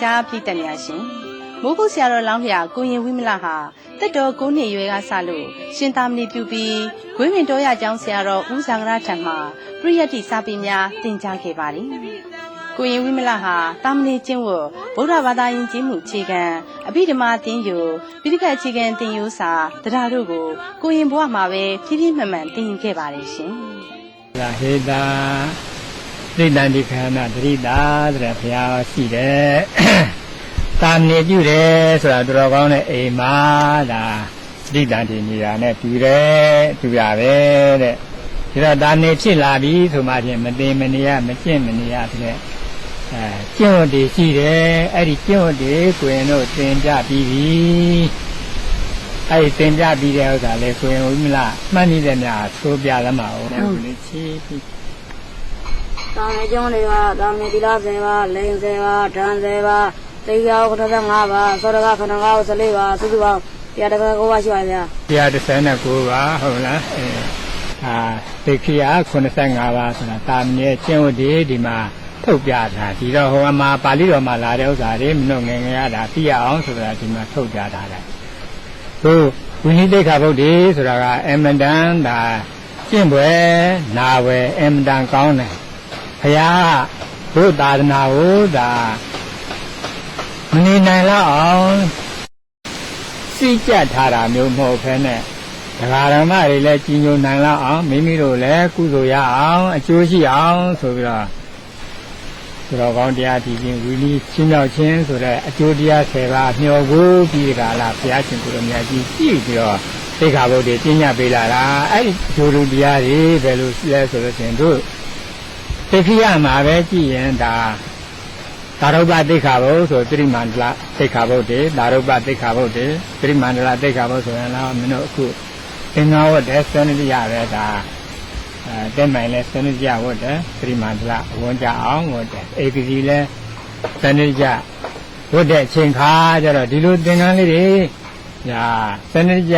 မြင့်တန်ကြားပြည်တန်များရှင်မိုးကုတ်ဆရာတော်လောင်းလျာကိုရင်ဝိမလဟာတက်တော်9နှစ်ရွယ်ကစလို့ရှင်သာမဏေပြုပြီးဂွေးဝင်တော်ရကျောင်းဆရာတော်ဦးဇံဂရထံမှာပြိယတ်တိစာပေများသင်ကြားခဲ့ပါတယ်ကိုရင်ဝိမလဟာတာမဏေကျင့်ဝတ်ဗုဒ္ဓဘာသာယဉ်ကျေးမှုအခြေခံအဘိဓမ္မာသင်ယူပိဋကတ်အခြေခံသင်ယူစာတရားတို့ကိုကိုရင်ဘဝမှာပဲဖြည်းဖြည်းမှန်မှန်သင်ယူခဲ့ပါတယ်ရှင်ဒါဟေတာ သိတ္တန္တိခန္ဓာတရိတာတဲ့ဘုရားရှိတယ်။တာမဏေပြုတယ်ဆိုတာတော်တော်ကောင်းတဲ့အိမ်မှာဒါသိတ္တန္တိနေတာနဲ့တူတယ်တူရပဲတဲ့။ဒါတော့တာမဏေဖြစ်လာပြီဆိုမှချင်းမသိမနေရမကျင့်မနေရတဲ့အဲကျင့်ဝတ်တွေရှိတယ်အဲ့ဒီကျင့်ဝတ်တွေကိုရင်တို့သင်ပြပြီးပြီ။အဲ့ဒီသင်ပြပြီးတဲ့ဥစ္စာလေကိုရင်ဝိမလမှတ်နေတဲ့များသိုးပြသမှာဟုတ်တယ်လေချီးပြီး တာမေကျောင်းတွေကတာမေတိလာစေပါလိန်စေပါဓာန်စေပါတေယဝ85ပါသောရကခဏကော14ပါစုစုပေါင်းတရားတကကိုပါရှိပါဗျာ139ပါဟုတ်လားအဲအာသိခိယ85ပါဆိုတာတာမဏေကျင့်ဝတ်ဒီဒီမှာထုတ်ပြတာဒီတော့ဟိုမှာပါဠိတော်မှာလာတဲ့ဥစ္စာတွေမနှုတ်ငယ်ငယ်ရတာသိရအောင်ဆိုတာဒီမှာထုတ်ပြထားတယ်ဟိုဝိနိတိခဗုဒ္ဓေဆိုတာကအမတန်ဒါကျင့်ပွဲနာဝယ်အမတန်ကောင်းတယ် ဘုရားဘုသာသနာကိုဒါမနေနိုင်တော့အောင်စိတ်ကြထားတာမျိုးမဟုတ်ဘဲနဲ့ဒကာရမတွေလည်းကြီးညိုနိုင်လောက်အောင်မိမိတို့လည်းကုသိုလ်ရအောင်အကျိုးရှိအောင်ဆိုပြီးတော့ဆိုတော့ကောင်းတရားဒီချင်းဝီလီချင်းမြောက်ချင်းဆိုတဲ့အကျိုးတရား၁၀ပါးမျှော်ကိုပြီးဒီကလာဘုရားရှင်ကိုယ်တော်မြတ်ကြီးကြည့်ပြီးတော့သိက္ခာပုဒ်တွေကျင့်ကြပေးလာတာအဲ့ဒီအကျိုးလူတရားတွေဘယ်လိုလဲဆိုလို့ရှင်တို့ သိခိယမှာပဲကြည့်ရင်ဒါသာရုပ္ပသိက္ခာဘုဆိုသတိမန္တလသိက္ခာဘုတေသာရုပ္ပသိက္ခာဘုတေသတိမန္တလသိက္ခာဘုဆိုရင်တော့မင်းတို့အခုသင်္ဃဝတ်တဲ့စနစ်ရပဲဒါအဲတဲ့မိုင်လဲစနစ်ရဝတ်တယ်သတိမန္တလဝန်ကြအောင်ဝတ်တယ်ဧကစီလဲစနစ်ရဝတ်တဲ့အချိန်ခါကျတော့ဒီလိုသင်္ကန်းလေးတွေညာစနစ်ရ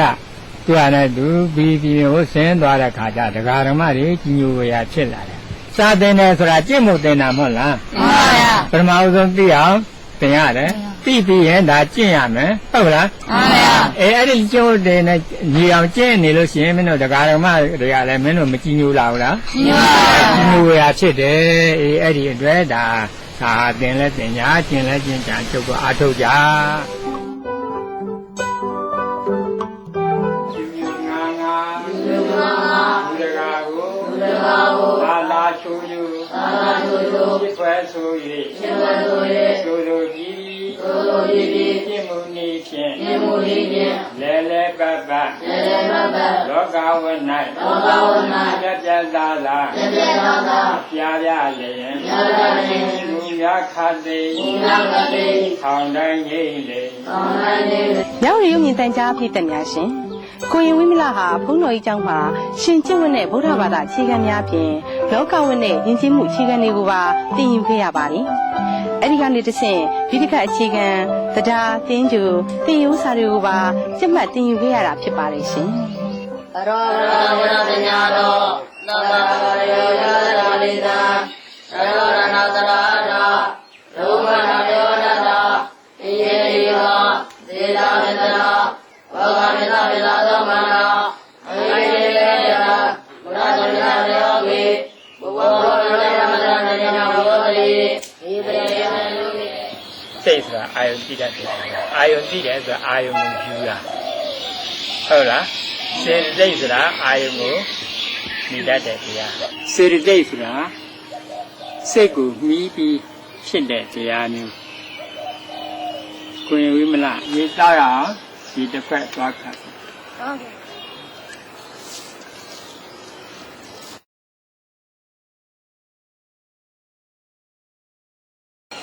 သူ့အနေနဲ့သူပြီးပြီးဝတ်ဆင်းသွားတဲ့ခါကျဒကာဓမ္မတွေကြီးညိုရာဖြစ်လာတယ် စာသင်တယ်ဆိုတာကြင့်မှုသင်တာမဟုတ်လားမှန်ပါဗျာပထမဦးဆုံးသိအောင်သင်ရတယ်သိပြီးရင်ဒါကျင့်ရမယ်ဟုတ်လားမှန်ပါဗျာအဲအဲ့ဒီကျိုးတွေနဲ့ညီအောင်ကျင့်နေလို့ရှိရင်မင်းတို့တရားဓမ္မတွေကလည်းမင်းတို့မကြည်ညိုလာဘူးလားမှန်ပါဗျာကြည်ညိုရာဖြစ်တယ်အေးအဲ့ဒီအတွက်ဒါသာသင်လဲသင်ညာကျင့်လဲကျင့်ကြချုပ်ကိုအားထုတ်ကြ ယူဖြစ်ပွဲဆို၍ဖြစ်ပွဲဆို၍ချိုးလို့ပြီးချိုးလို့ပြီးပြင့်မှုနေဖြင့်ပြင့်မှုနေဖြင့်လဲလဲပတ်ပတ်လဲလဲပတ်ပတ်လောကဝ၌လောကဝ၌ပြပြသာသာပြပြသာသာပြပြလျင်ပြပြလျင်လူများခတ်သိလူများခတ်သိထောင်တိုင်းငိမ့်လေထောင်တိုင်းငိမ့်လေမြောက်ရီရုံမြင့်တန်ကြားပြည်သက်များရှင် ကိုရင်ဝိမလဟာဘုန်းတော်ကြီးကျောင်းမှာရှင်ကျင့်ဝတ်နဲ့ဗုဒ္ဓဘာသာအခြေခံများဖြင့်လောကဝတ်နဲ့ယဉ်ကျေးမှုအခြေခံတွေကိုပါသင်ယူခဲ့ရပါတယ်။အဲဒီကနေတစ်ဆင့်ဗိဓကတ်အခြေခံတရားတင်းကျူသင်ယူစာတွေကိုပါစက်မှတ်သင်ယူခဲ့ရတာဖြစ်ပါတယ်ရှင်။ရောရဝရပညာတော်သဗ္ဗရောရရာလိတာရောရဏသရာတာဒုမနာယောနတာဣယေရိဟသေတာမေတ္တာ ယုံကြည့်တတ်တယ်အာယုံကြည့်တယ်ဆိုတာအာယုံကိုယူတာဟုတ်လားစေတသိက်ဆိုတာအာယုံကိုမြည်တတ်တယ်တရားစေတသိက်ဆိုတာစိတ်ကိုမြည်ပြီးဖြစ်တဲ့တရားမျိုးကိုရင်ဝိမလရေးသားရအောင်ဒီတစ်ဖက်သွားခတ်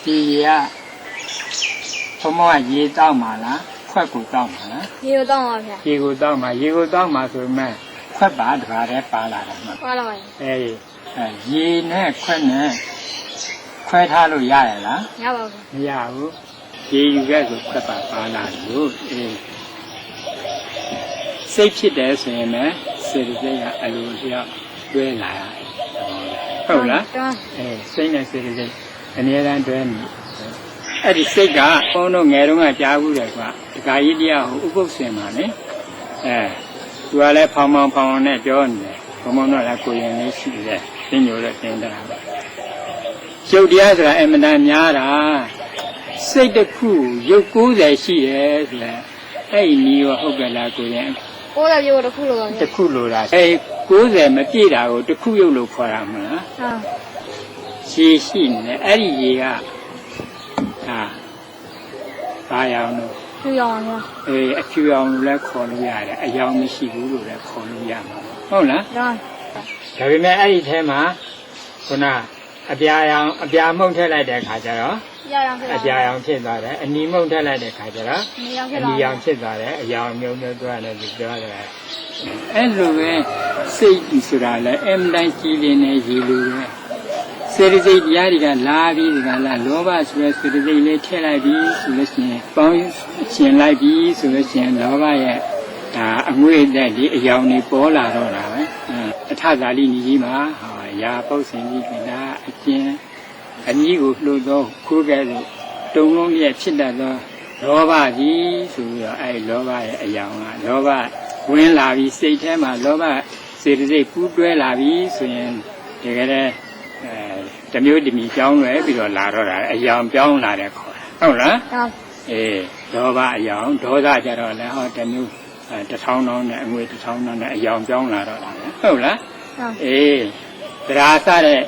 ဒီရ ဘုံမကရေတောက်မှာလားခွက်ကိုတောက်မှာလားဒီလိုတော့ပါဗျာရေကိုတောက်မှာရေကိုတောက်မှာဆိုမှခွက်ပါတခါတည်းပါလာတယ်မှာပါလာပါအဲဒီအဲရေနဲ့ခွက်နဲ့ခွဲထားလို့ရရလားရပါဘူးမရဘူးရေယူခဲ့ဆိုခွက်ပါပါလာလို့အေးစိတ်ဖြစ်တယ်ဆိုရင်လည်းစေတသိက်ကအလိုလျောက်တွဲလာရတယ်ဟုတ်လားတွန်းအဲစိတ်နဲ့စေတသိက်အနည်းတမ်းတွဲနေ အဲ့ဒီစိတ်ကဘုန်းတို့ငယ်တုန်းကကြားဘူးတယ်ကွာဒကာကြီးတရားဟိုဥပုပ်စင်ပါလေအဲသူကလည်းဖောင်ဖောင်ဖောင်နဲ့ပြောနေတယ်ဘုံဘုံတော့လည်းကိုရင်လေးရှိတယ်သင်ညိုလည်းသင်တာပဲရုပ်တရားဆိုတာအမှန်တန်များတာစိတ်တစ်ခုရုပ်90ရှိတယ်ဆိုရင်အဲ့ဒီနီးရောဟုတ်ကဲ့လားကိုရင်ကိုယ်လည်းပြောတခုလို့ပါဗျာတစ်ခုလိုတာအဲ90မပြည့်တာကိုတစ်ခုရုပ်လို့ခေါ်တာမလားဟာရှည်ရှိနေတယ်အဲ့ဒီရေက ဟာဘာရောင်လို့ပြရအောင်ဗျာအေးအဖြူရောင်လို့လည်းခေါ်လို့ရတယ်အယောင်မရှိဘူးလို့လည်းခေါ်လို့ရမှာဟုတ်လားဒါဒါပေမဲ့အဲ့ဒီထဲမှာခုနအပြာရောင်အပြာမုံထည့်လိုက်တဲ့ခါကျတော့ရအောင်ဖြစ်အပြာရောင်ဖြစ်သွားတယ်အနီမုံထည့်လိုက်တဲ့ခါကျတော့နေအောင်ဖြအစ်နီလာရောင်ဖြစ်သွားတယ်အယောင်မျိုးမျိုးသွားတယ်လို့ပြောတယ်အဲ့လိုပဲစိတ်ကြီးဆိုတာလည်းအမှန်တန်ကြည်လင်နေရည်လိုပဲ စေတသိက်တရားတွေကလာပြီးဒီကလာလောဘဆိုတဲ့စေတသိက်လေးထည့်လိုက်ပြီးဆိုလို့ရှိရင်ပေါင်းရှင်လိုက်ပြီးဆိုလို့ရှိရင်လောဘရဲ့ဒါအငွေ့တဲ့ဒီအယောင်တွေပေါ်လာတော့တာပဲအထဇာလိနီကြီးမှာဟာရာပုတ်စင်ကြီးကဒါအကျဉ်အကြီးကိုလှုပ်တော့ခိုးခဲ့လို့တုံလုံးရဲ့ဖြစ်တတ်သောလောဘကြီးဆိုပြီးတော့အဲလောဘရဲ့အယောင်ကလောဘဝင်လာပြီးစိတ်ထဲမှာလောဘစေတသိက်ပူးတွဲလာပြီးဆိုရင်ဒီကလေး အဲတစ်မျိုးတစ်မျိုးပြောင်းလဲပြီးတော့လာတော့တာအယောင်ပြောင်းလာတယ်ခေါ်တာဟုတ်လားဒါအေးလောဘအယောင်ဒေါသကြတော့လည်းဟောတစ်မျိုးအဲတစ်ထောင်းထောင်းနဲ့အငွေတစ်ထောင်းထောင်းနဲ့အယောင်ပြောင်းလာတော့တာလေဟုတ်လားဒါအေးတရားစတဲ့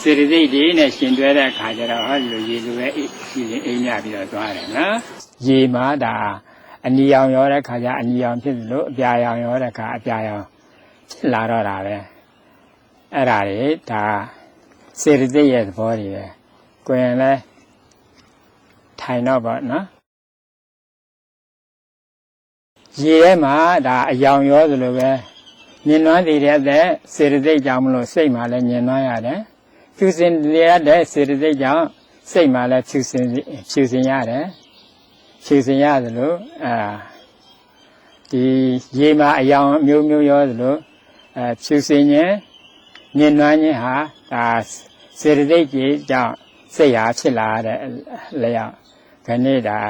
စေတသိက်တွေနဲ့ရှင်တွဲတဲ့အခါကျတော့ဟောဒီလိုရေလိုပဲအိမ်အိမ်မြပြီးတော့သွားတယ်နော်ရေမှာဒါအနီရောင်ရောတဲ့ခါကျအနီရောင်ဖြစ်သလိုအပြာရောင်ရောတဲ့ခါအပြာရောင်ဖြစ်လာတော့တာပဲအဲ့ဒါတွေဒါ စေတသိက်ရဲ့သဘောတွေပဲကိုယ်ရင်လဲထိုင်တော့ပေါ့နော်ရေထဲမှာဒါအယောင်ရောသလိုပဲမြင်နွမ်းနေတဲ့တဲ့စေတသိက်ကြောင့်မလို့စိတ်မှလည်းမြင်နွမ်းရတယ်။ဖြူစင်နေတဲ့စေတသိက်ကြောင့်စိတ်မှလည်းဖြူစင်ဖြူစင်ရတယ်။ဖြူစင်ရသလိုအာဒီရေမှာအယောင်အမျိုးမျိုးရောသလိုအဲဖြူစင်ခြင်းမြင်နွမ်းခြင်းဟာဒါ စေတသိက်ကြီးကြောင့်စိတ်ဟာဖြစ်လာတဲ့လျောက်ခဏိဒါ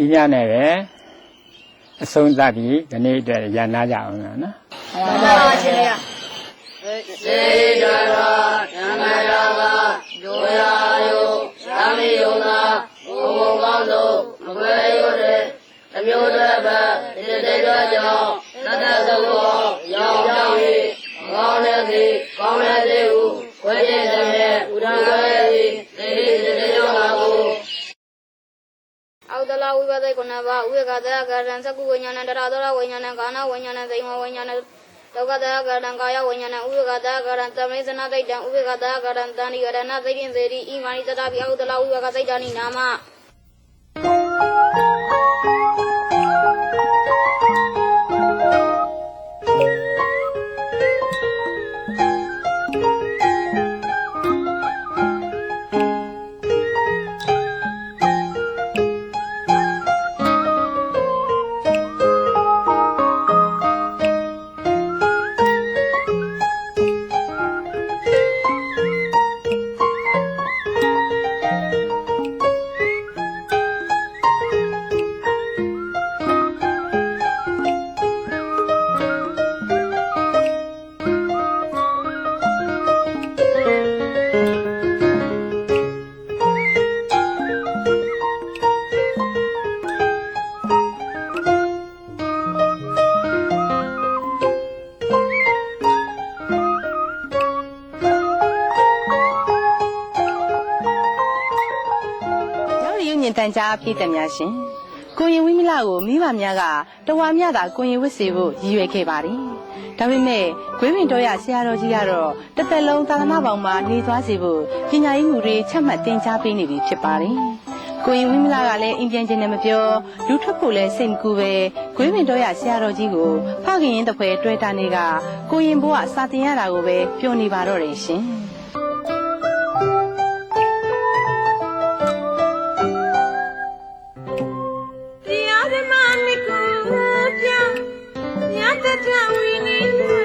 ဤမြနဲ့ပဲအဆုံးသတ်ပြီးခဏိအတွက်ရန်နာကြအောင်နော်ဒါပါရှင်လေးကစေတရာဓမ္မရာကဒုရာယုသာမိယုနာဘုံဘုံကောင်းသောမကွဲရုတဲ့တမျိုးတစ်ပတ်ဒီတိတ်တော်ကြောင့်သတ္တသုဘောရောင်ကြောင်း၍ကောင်းတဲ့စီကောင်းတဲ့စီ လာဝိပဿိကုဏဘာဥေကတယကရံသကုဝိညာဏတရသောဝိညာဏကာနဝိညာဏသိမဝိညာဏဒုက္ခတယကရံကာယဝိညာဏဥေကတယကရံသမေသနာတိတံဥေကတယကရံတဏိကရဏသိရင်စေတိဣမာနိတတပိအောက်တလာဝိပကစိတ်တဏိနာမ ကြားပြည်သက်များရှင်ကိုရင်ဝိမလကိုမိဘများကတဝါမြတာကိုရင်ဝစ်စေဖို့ရည်ရွယ်ခဲ့ပါတယ်ဒါပေမဲ့ဂွေးပင်တော်ရဆရာတော်ကြီးကတော့တစ်သက်လုံးသာသနာပေါင်းမှာနေသွားစေဖို့ပညာရေးမှုတွေချက်မှတ်တင် जा ပေးနေပြီဖြစ်ပါတယ်ကိုရင်ဝိမလကလည်းအင်ပြန်ချင်းနဲ့မပြောလူထွက်ဖို့လည်းစိတ်မကူပဲဂွေးပင်တော်ရဆရာတော်ကြီးကိုဖခင်ရင်တပွဲတွေ့တာနေကကိုရင်ဘိုးကစာတင်ရတာကိုပဲပြောနေပါတော့တယ်ရှင် Jawinin.